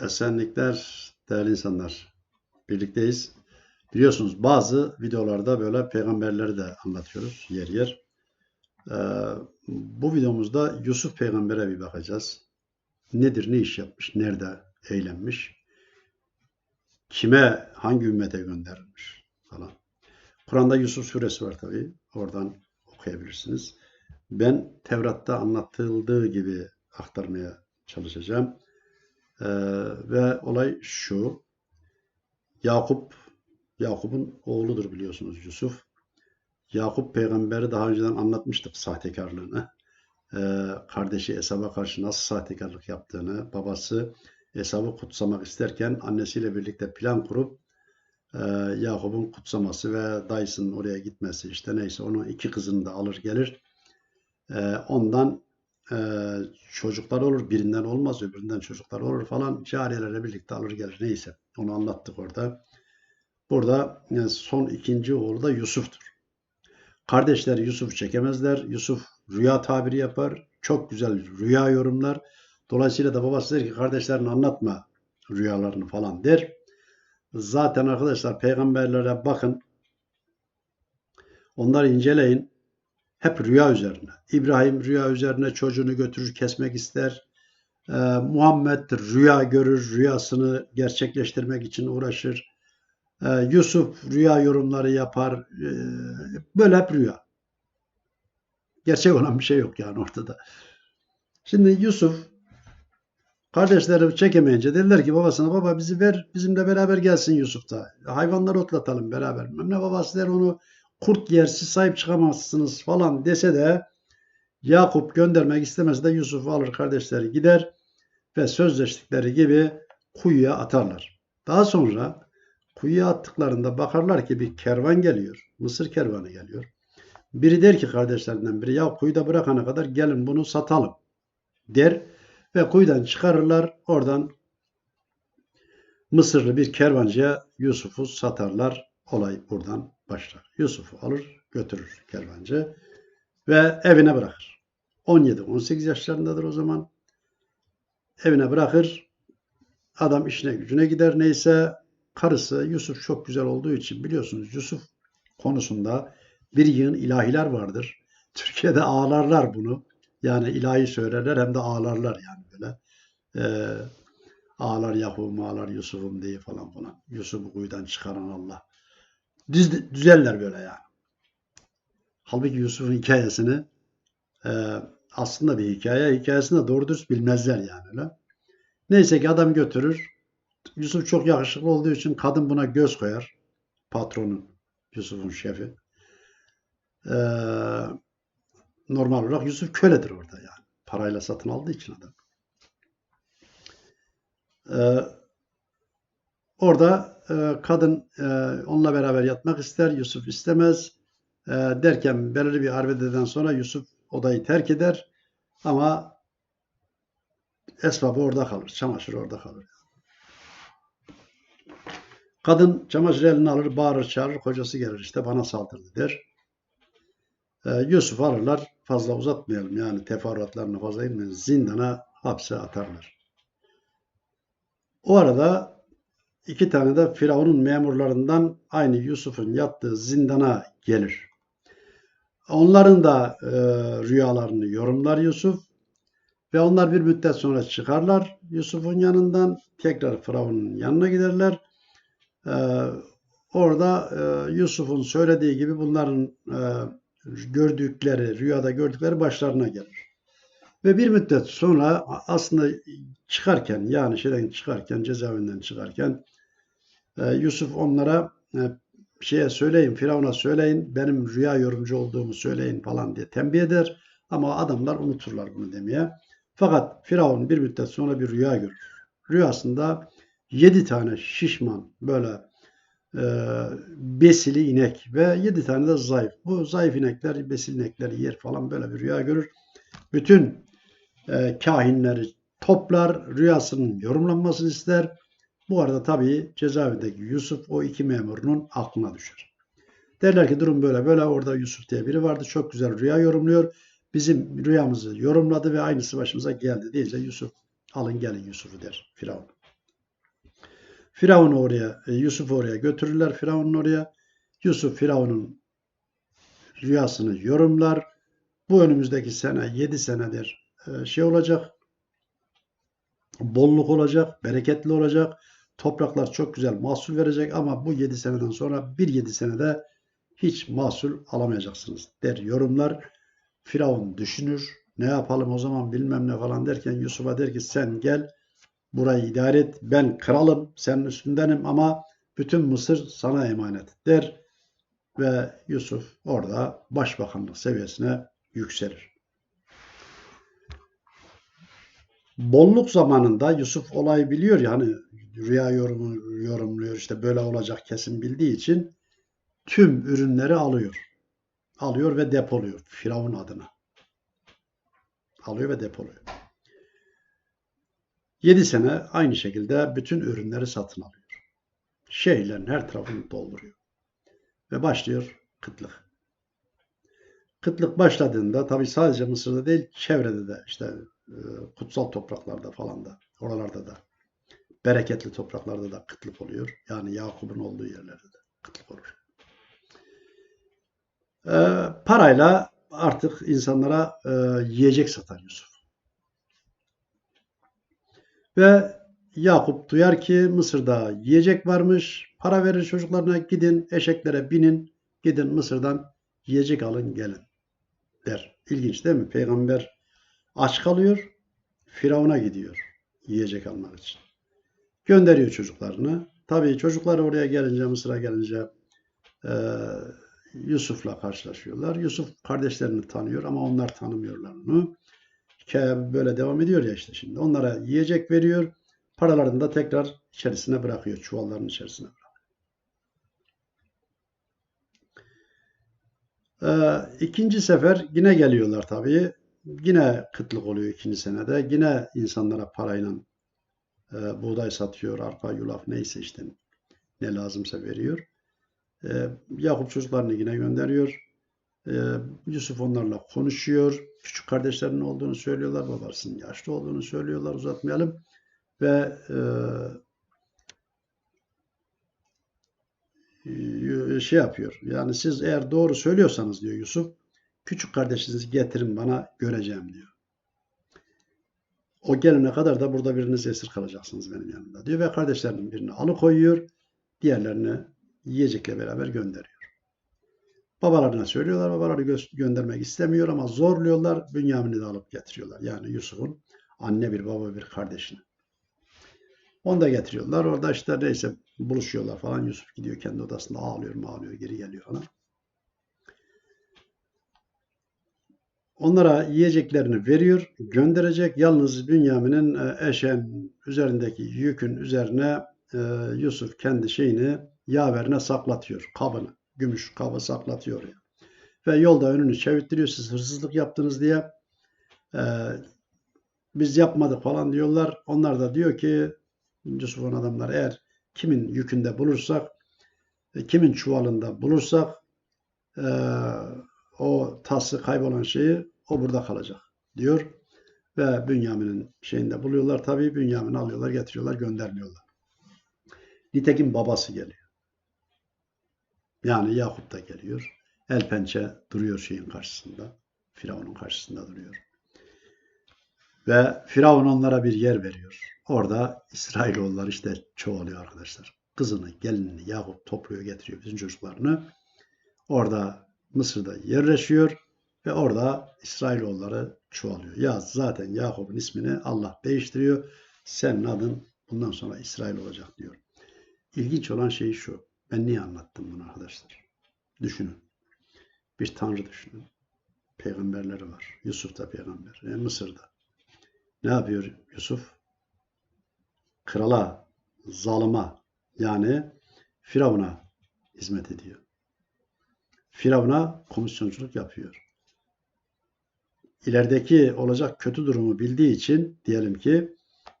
Esenlikler değerli insanlar. Birlikteyiz. Biliyorsunuz bazı videolarda böyle peygamberleri de anlatıyoruz yer yer. Ee, bu videomuzda Yusuf peygambere bir bakacağız. Nedir, ne iş yapmış, nerede eğlenmiş, kime, hangi ümmete gönderilmiş falan. Kur'an'da Yusuf suresi var tabii. Oradan okuyabilirsiniz. Ben Tevrat'ta anlatıldığı gibi aktarmaya çalışacağım. Ee, ve olay şu. Yakup, Yakup'un oğludur biliyorsunuz Yusuf. Yakup peygamberi daha önceden anlatmıştık sahtekarlığını. Ee, kardeşi Esav'a karşı nasıl sahtekarlık yaptığını, babası Esav'ı kutsamak isterken annesiyle birlikte plan kurup e, Yakup'un kutsaması ve dayısının oraya gitmesi işte neyse onun iki kızını da alır gelir. Ee, ondan e, çocuklar olur. Birinden olmaz, öbüründen çocuklar olur falan. Cariyelerle birlikte alır gelir. Neyse. Onu anlattık orada. Burada yani son ikinci oğlu da Yusuf'tur. Kardeşler Yusuf çekemezler. Yusuf rüya tabiri yapar. Çok güzel rüya yorumlar. Dolayısıyla da babası der ki kardeşlerini anlatma rüyalarını falan der. Zaten arkadaşlar peygamberlere bakın. Onları inceleyin. Hep rüya üzerine. İbrahim rüya üzerine çocuğunu götürür kesmek ister. Ee, Muhammed rüya görür, rüyasını gerçekleştirmek için uğraşır. Ee, Yusuf rüya yorumları yapar. Ee, böyle hep rüya. Gerçek olan bir şey yok yani ortada. Şimdi Yusuf kardeşleri çekemeyince dediler ki babasına baba bizi ver bizimle beraber gelsin Yusuf da. Hayvanları otlatalım beraber. Ne babası der onu kurt yersiz sahip çıkamazsınız falan dese de Yakup göndermek istemese de Yusuf'u alır kardeşleri gider ve sözleştikleri gibi kuyuya atarlar. Daha sonra kuyuya attıklarında bakarlar ki bir kervan geliyor. Mısır kervanı geliyor. Biri der ki kardeşlerinden biri ya kuyuda bırakana kadar gelin bunu satalım der ve kuyudan çıkarırlar. Oradan Mısırlı bir kervancıya Yusuf'u satarlar. Olay buradan başlar. Yusuf'u alır götürür kervancı ve evine bırakır. 17-18 yaşlarındadır o zaman. Evine bırakır. Adam işine gücüne gider neyse. Karısı Yusuf çok güzel olduğu için biliyorsunuz Yusuf konusunda bir yığın ilahiler vardır. Türkiye'de ağlarlar bunu. Yani ilahi söylerler hem de ağlarlar yani böyle. Ee, ağlar Yakup'um ağlar Yusuf'um diye falan falan. Yusuf'u kuyudan çıkaran Allah. Düz, düzeller böyle yani. Halbuki Yusuf'un hikayesini e, aslında bir hikaye. Hikayesini de doğru dürüst bilmezler yani öyle. Neyse ki adam götürür. Yusuf çok yakışıklı olduğu için kadın buna göz koyar. Patronun, Yusuf'un şefi. Ee, normal olarak Yusuf köledir orada yani. Parayla satın aldığı için adam. Ee, orada e, kadın e, onunla beraber yatmak ister. Yusuf istemez. E, derken belirli bir arbededen sonra Yusuf odayı terk eder. Ama esbabı orada kalır. Çamaşır orada kalır. Kadın çamaşır elini alır, bağırır, çağırır. Kocası gelir işte bana saldırdı der. E, Yusuf alırlar. Fazla uzatmayalım yani teferruatlarını fazla inmeyin. Zindana hapse atarlar. O arada iki tane de Firavun'un memurlarından aynı Yusuf'un yattığı zindana gelir. Onların da e, rüyalarını yorumlar Yusuf ve onlar bir müddet sonra çıkarlar Yusuf'un yanından tekrar Firavun'un yanına giderler. E, orada e, Yusuf'un söylediği gibi bunların e, gördükleri, rüyada gördükleri başlarına gelir. Ve bir müddet sonra aslında çıkarken yani şeyden çıkarken cezaevinden çıkarken e, Yusuf onlara e, şeye söyleyin Firavun'a söyleyin benim rüya yorumcu olduğumu söyleyin falan diye tembih eder. Ama adamlar unuturlar bunu demeye. Fakat Firavun bir müddet sonra bir rüya görür. Rüyasında yedi tane şişman böyle e, besili inek ve yedi tane de zayıf. Bu zayıf inekler besili inekleri yer falan böyle bir rüya görür. Bütün e, kahinleri toplar, rüyasının yorumlanmasını ister. Bu arada tabii cezaevindeki Yusuf o iki memurunun aklına düşer. Derler ki durum böyle böyle orada Yusuf diye biri vardı çok güzel rüya yorumluyor. Bizim rüyamızı yorumladı ve aynısı başımıza geldi deyince Yusuf alın gelin Yusuf'u der Firavun. Firavun'u oraya, e, Yusuf'u oraya götürürler. Firavun'un oraya. Yusuf Firavun'un rüyasını yorumlar. Bu önümüzdeki sene 7 senedir e, şey olacak. Bolluk olacak, bereketli olacak. Topraklar çok güzel mahsul verecek ama bu 7 seneden sonra bir 7 senede hiç mahsul alamayacaksınız der yorumlar. Firavun düşünür. Ne yapalım o zaman bilmem ne falan derken Yusuf'a der ki sen gel burayı idare et. Ben kralım, senin üstündenim ama bütün Mısır sana emanet der ve Yusuf orada başbakanlık seviyesine yükselir. Bolluk zamanında Yusuf olayı biliyor ya hani rüya yorumu yorumluyor işte böyle olacak kesin bildiği için tüm ürünleri alıyor. Alıyor ve depoluyor Firavun adına. Alıyor ve depoluyor. 7 sene aynı şekilde bütün ürünleri satın alıyor. Şehirlerin her tarafını dolduruyor. Ve başlıyor kıtlık. Kıtlık başladığında tabi sadece Mısır'da değil çevrede de işte e, kutsal topraklarda falan da oralarda da bereketli topraklarda da kıtlık oluyor. Yani Yakup'un olduğu yerlerde de kıtlık olur. E, parayla artık insanlara e, yiyecek satar Yusuf. Ve Yakup duyar ki Mısır'da yiyecek varmış. Para verir çocuklarına gidin eşeklere binin. Gidin Mısır'dan yiyecek alın gelin der. İlginç değil mi? Peygamber aç kalıyor. Firavun'a gidiyor yiyecek almak için. Gönderiyor çocuklarını. Tabii çocuklar oraya gelince Mısır'a gelince e, Yusuf'la karşılaşıyorlar. Yusuf kardeşlerini tanıyor ama onlar tanımıyorlar onu. Hikaye böyle devam ediyor ya işte şimdi. Onlara yiyecek veriyor. Paralarını da tekrar içerisine bırakıyor. Çuvalların içerisine bırakıyor. Ee, ikinci sefer yine geliyorlar tabii. Yine kıtlık oluyor ikinci senede. Yine insanlara parayla e, buğday satıyor, arpa, yulaf neyse işte ne lazımsa veriyor. E, Yakup çocuklarını yine gönderiyor. E, Yusuf onlarla konuşuyor. Küçük kardeşlerinin olduğunu söylüyorlar. Babasının yaşlı olduğunu söylüyorlar. Uzatmayalım. Ve e, şey yapıyor. Yani siz eğer doğru söylüyorsanız diyor Yusuf, küçük kardeşinizi getirin bana göreceğim diyor. O gelene kadar da burada biriniz esir kalacaksınız benim yanımda diyor ve kardeşlerinin birini alıkoyuyor. Diğerlerini yiyecekle beraber gönderiyor. Babalarına söylüyorlar. Babaları gö- göndermek istemiyor ama zorluyorlar. Bünyamin'i de alıp getiriyorlar. Yani Yusuf'un anne bir baba bir kardeşini. Onu da getiriyorlar. Orada işte neyse buluşuyorlar falan. Yusuf gidiyor kendi odasında ağlıyor ağlıyor geri geliyor falan. Onlara yiyeceklerini veriyor, gönderecek. Yalnız Bünyamin'in e, eşen üzerindeki yükün üzerine e, Yusuf kendi şeyini yaverine saklatıyor, kabını gümüş kabı saklatıyor. Ve yolda önünü çevirttiriyor siz hırsızlık yaptınız diye. Ee, biz yapmadık falan diyorlar. Onlar da diyor ki Yusuf'un adamlar eğer kimin yükünde bulursak e, kimin çuvalında bulursak e, o tası kaybolan şeyi o burada kalacak diyor. Ve Bünyamin'in şeyinde buluyorlar. Tabii Bünyamin'i alıyorlar, getiriyorlar, göndermiyorlar. Nitekim babası geliyor. Yani Yakup da geliyor. El pençe duruyor şeyin karşısında. Firavun'un karşısında duruyor. Ve Firavun onlara bir yer veriyor. Orada İsrailoğullar işte çoğalıyor arkadaşlar. Kızını, gelinini Yakup topluyor, getiriyor bütün çocuklarını. Orada Mısır'da yerleşiyor ve orada İsrailoğulları çoğalıyor. Ya zaten Yakup'un ismini Allah değiştiriyor. Senin adın bundan sonra İsrail olacak diyor. İlginç olan şey şu. Ben niye anlattım bunu arkadaşlar? Düşünün. Bir tanrı düşünün. Peygamberleri var. Yusuf da peygamber. E, Mısır'da. Ne yapıyor Yusuf? Krala, zalıma yani Firavun'a hizmet ediyor. Firavun'a komisyonculuk yapıyor. İlerideki olacak kötü durumu bildiği için diyelim ki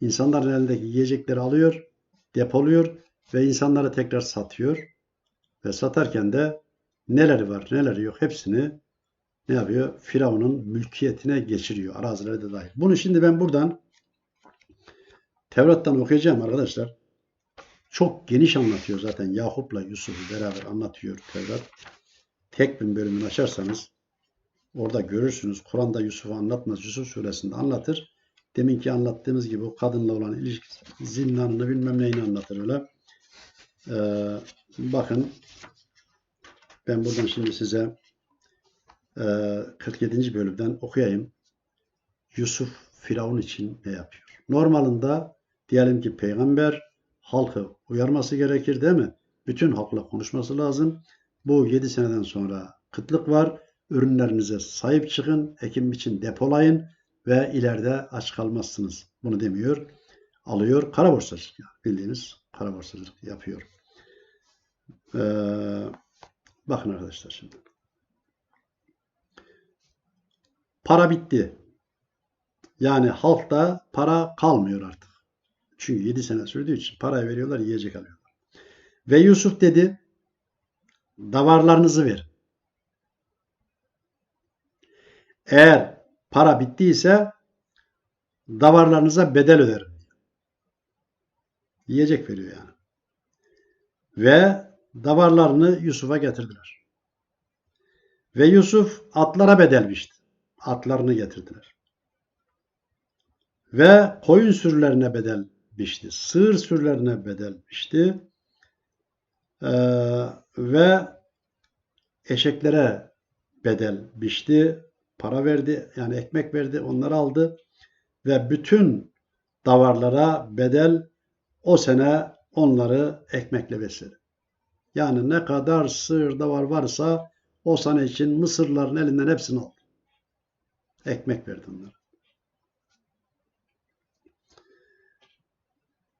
insanların elindeki yiyecekleri alıyor, depoluyor ve insanlara tekrar satıyor. Ve satarken de neleri var neleri yok hepsini ne yapıyor? Firavun'un mülkiyetine geçiriyor. Arazileri de dahil. Bunu şimdi ben buradan Tevrat'tan okuyacağım arkadaşlar. çok geniş anlatıyor zaten Yakup'la Yusuf'u beraber anlatıyor Tevrat. Tek bir bölümünü açarsanız orada görürsünüz. Kur'an'da Yusuf'u anlatmaz. Yusuf suresinde anlatır. Deminki anlattığımız gibi o kadınla olan ilişkisi, zindanını bilmem neyini anlatır öyle. Ee, bakın ben buradan şimdi size e, 47. bölümden okuyayım. Yusuf Firavun için ne yapıyor? Normalinde diyelim ki peygamber halkı uyarması gerekir değil mi? Bütün halkla konuşması lazım. Bu 7 seneden sonra kıtlık var. Ürünlerinize sahip çıkın, ekim için depolayın ve ileride aç kalmazsınız. Bunu demiyor. Alıyor. Kara borsacılık bildiğiniz kara borsacılık yapıyor. Ee, bakın arkadaşlar şimdi. Para bitti. Yani halkta para kalmıyor artık. Çünkü 7 sene sürdüğü için parayı veriyorlar, yiyecek alıyorlar. Ve Yusuf dedi, davarlarınızı verin. Eğer para bittiyse davarlarınıza bedel öderim. Yiyecek veriyor yani. Ve davarlarını Yusuf'a getirdiler. Ve Yusuf atlara bedel biçti. Atlarını getirdiler. Ve koyun sürülerine bedel biçti. Sığır sürülerine bedel biçti. Ee, ve eşeklere bedel biçti. Para verdi. Yani ekmek verdi. Onları aldı. Ve bütün davarlara bedel o sene onları ekmekle besledi. Yani ne kadar sığır davar varsa o sene için Mısırların elinden hepsini aldı. Ekmek verdi onlara.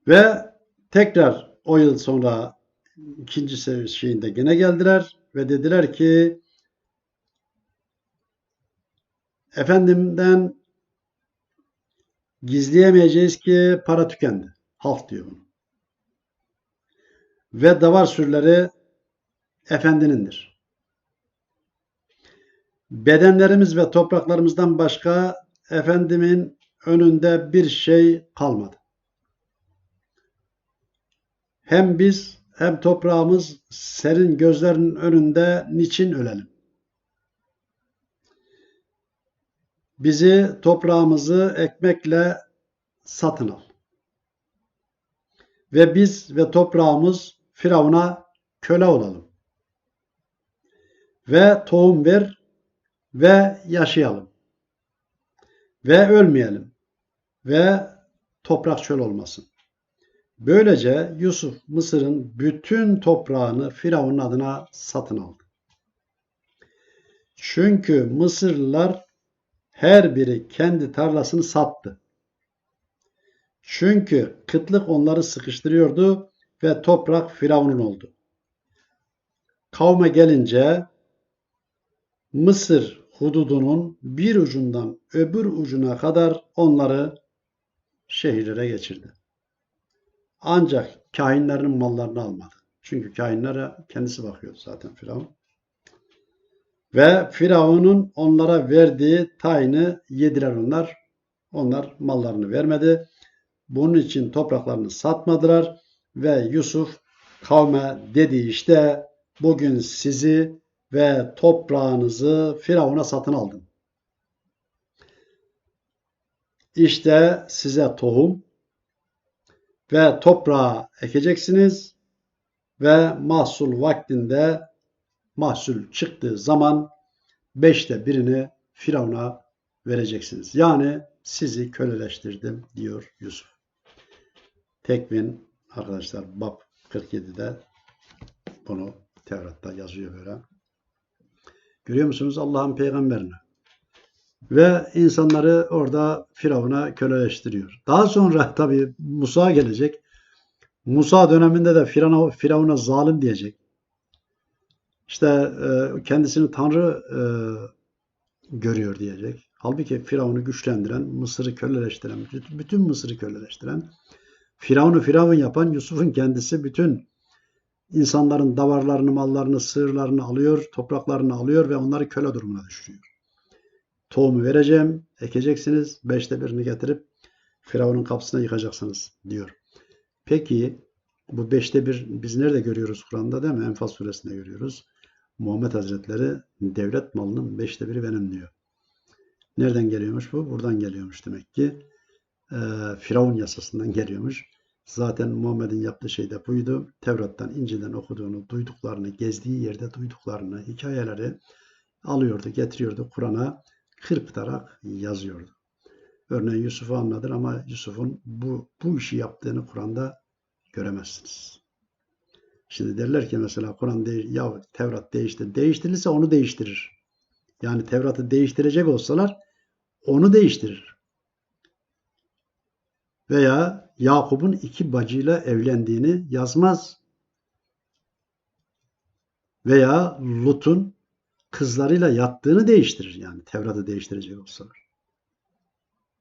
Ve tekrar o yıl sonra ikinci şeyinde gene geldiler ve dediler ki efendimden gizleyemeyeceğiz ki para tükendi. Halk diyor bunu. Ve davar sürüleri efendinindir. Bedenlerimiz ve topraklarımızdan başka efendimin önünde bir şey kalmadı. Hem biz hem toprağımız senin gözlerinin önünde niçin ölelim? Bizi toprağımızı ekmekle satın al. Ve biz ve toprağımız Firavun'a köle olalım. Ve tohum ver ve yaşayalım. Ve ölmeyelim. Ve toprak çöl olmasın. Böylece Yusuf Mısır'ın bütün toprağını Firavun'un adına satın aldı. Çünkü Mısırlılar her biri kendi tarlasını sattı. Çünkü kıtlık onları sıkıştırıyordu ve toprak Firavun'un oldu. Kavme gelince Mısır hududunun bir ucundan öbür ucuna kadar onları şehirlere geçirdi. Ancak kahinlerin mallarını almadı. Çünkü kahinlere kendisi bakıyordu zaten Firavun. Ve Firavun'un onlara verdiği tayini yediler onlar. Onlar mallarını vermedi. Bunun için topraklarını satmadılar. Ve Yusuf kavme dedi işte bugün sizi ve toprağınızı Firavun'a satın aldım. İşte size tohum ve toprağa ekeceksiniz ve mahsul vaktinde mahsul çıktığı zaman beşte birini Firavun'a vereceksiniz. Yani sizi köleleştirdim diyor Yusuf. Tekvin arkadaşlar Bab 47'de bunu Tevrat'ta yazıyor böyle. Görüyor musunuz Allah'ın peygamberini? Ve insanları orada Firavun'a köleleştiriyor. Daha sonra tabi Musa gelecek. Musa döneminde de Firavun'a, Firavun'a zalim diyecek. İşte e, kendisini Tanrı e, görüyor diyecek. Halbuki Firavun'u güçlendiren, Mısır'ı köleleştiren, bütün Mısır'ı köleleştiren, Firavun'u Firavun yapan Yusuf'un kendisi bütün insanların davarlarını, mallarını, sığırlarını alıyor, topraklarını alıyor ve onları köle durumuna düşürüyor. Tohumu vereceğim, ekeceksiniz, beşte birini getirip Firavun'un kapısına yıkacaksınız diyor. Peki Bu beşte bir biz nerede görüyoruz Kur'an'da değil mi? Enfal suresinde görüyoruz. Muhammed Hazretleri devlet malının beşte biri benim diyor. Nereden geliyormuş bu? Buradan geliyormuş demek ki. Ee, Firavun yasasından geliyormuş. Zaten Muhammed'in yaptığı şey de buydu. Tevrat'tan, İncil'den okuduğunu, duyduklarını, gezdiği yerde duyduklarını, hikayeleri alıyordu, getiriyordu Kur'an'a kırpıtarak yazıyordu. Örneğin Yusuf'u anladır ama Yusuf'un bu, bu işi yaptığını Kur'an'da göremezsiniz. Şimdi derler ki mesela Kur'an değil, ya Tevrat değişti. Değiştirilirse onu değiştirir. Yani Tevrat'ı değiştirecek olsalar onu değiştirir. Veya Yakup'un iki bacıyla evlendiğini yazmaz. Veya Lut'un kızlarıyla yattığını değiştirir yani Tevrat'ı değiştirecek olsalar.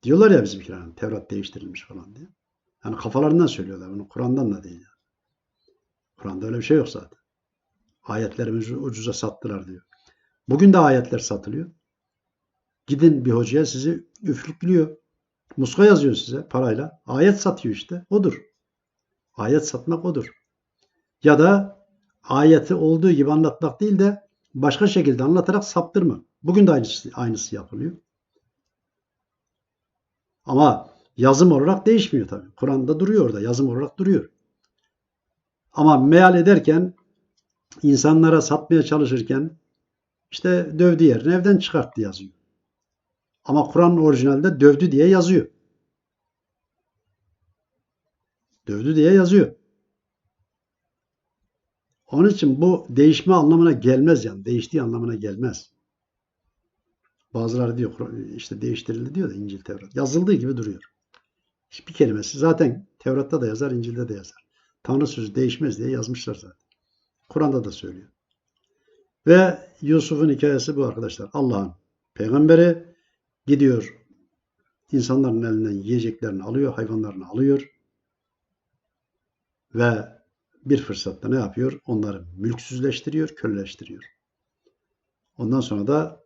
Diyorlar ya bizimkiler hani Tevrat değiştirilmiş falan diye. Yani kafalarından söylüyorlar bunu. Kur'an'dan da değil. Yani. Kur'an'da öyle bir şey yok zaten. Ayetlerimizi ucuza sattılar diyor. Bugün de ayetler satılıyor. Gidin bir hocaya sizi üflüklüyor. Muska yazıyor size parayla. Ayet satıyor işte. Odur. Ayet satmak odur. Ya da ayeti olduğu gibi anlatmak değil de başka şekilde anlatarak saptırma. Bugün de aynısı, aynısı yapılıyor. Ama yazım olarak değişmiyor tabii. Kur'an'da duruyor orada. Yazım olarak duruyor. Ama meal ederken insanlara satmaya çalışırken işte dövdü yerine evden çıkarttı yazıyor. Ama Kur'an orijinalde dövdü diye yazıyor. Dövdü diye yazıyor. Onun için bu değişme anlamına gelmez yani. Değiştiği anlamına gelmez. Bazıları diyor işte değiştirildi diyor da İncil Tevrat. Yazıldığı gibi duruyor. Hiçbir kelimesi zaten Tevrat'ta da yazar, İncil'de de yazar. Tanrı sözü değişmez diye yazmışlar zaten. Kur'an'da da söylüyor. Ve Yusuf'un hikayesi bu arkadaşlar. Allah'ın peygamberi gidiyor insanların elinden yiyeceklerini alıyor, hayvanlarını alıyor ve bir fırsatta ne yapıyor? Onları mülksüzleştiriyor, köleleştiriyor. Ondan sonra da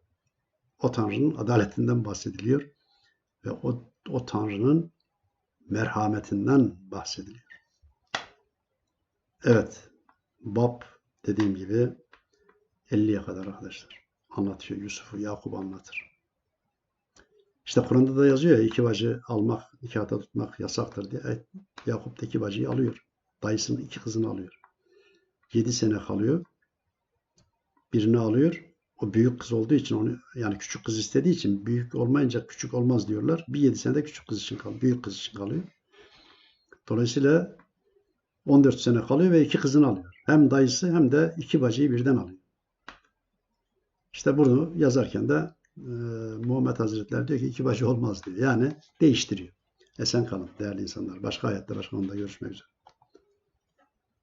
o Tanrı'nın adaletinden bahsediliyor ve o, o Tanrı'nın merhametinden bahsediliyor. Evet, Bab dediğim gibi 50'ye kadar arkadaşlar anlatıyor. Yusuf'u, Yakup anlatır. İşte Kur'an'da da yazıyor ya iki bacı almak, nikahta tutmak yasaktır diye. Evet, Yakup da iki bacıyı alıyor. Dayısının iki kızını alıyor. Yedi sene kalıyor. Birini alıyor. O büyük kız olduğu için onu yani küçük kız istediği için büyük olmayınca küçük olmaz diyorlar. Bir yedi senede küçük kız için kalıyor. Büyük kız için kalıyor. Dolayısıyla 14 sene kalıyor ve iki kızını alıyor. Hem dayısı hem de iki bacıyı birden alıyor. İşte bunu yazarken de e, Muhammed Hazretleri diyor ki iki bacı olmaz diyor. Yani değiştiriyor. Esen kalın değerli insanlar. Başka hayatta başka konuda görüşmek üzere.